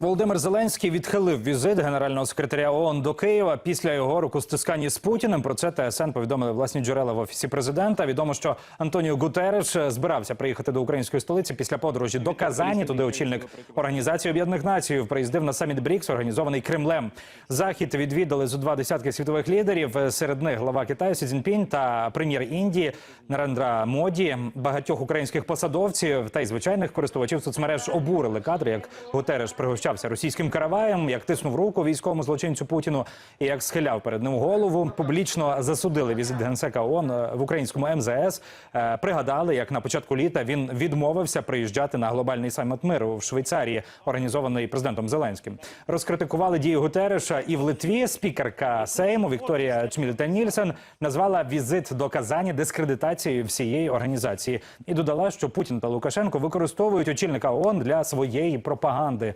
Володимир Зеленський відхилив візит генерального секретаря ООН до Києва після його рукостискання з Путіним. Про це ТСН повідомили власні джерела в офісі президента. Відомо, що Антоніо Гутереш збирався приїхати до української столиці після подорожі до Казані. Туди очільник організації Об'єднаних Націй приїздив на саміт БРІКС, організований Кремлем. Захід відвідали зо два десятки світових лідерів. Серед них глава Китаю Сі Цзіньпінь та прем'єр Індії Нарендра Моді. Багатьох українських посадовців та й звичайних користувачів соцмереж обурили кадри, як Гутереш пригощався російським караваєм, як тиснув руку військовому злочинцю Путіну і як схиляв перед ним голову. Публічно засудили візит генсека ООН в українському МЗС. Е, Пригадали, як на початку літа він відмовився приїжджати на глобальний саміт миру в Швейцарії, організований президентом Зеленським. Розкритикували дії Гутереша і в Литві. Спікерка Сейму Вікторія Чмільта Нільсен назвала візит до Казані дискредитацією всієї організації і додала, що Путін та Лукашенко використовують очільника ООН для своєї пропаганди.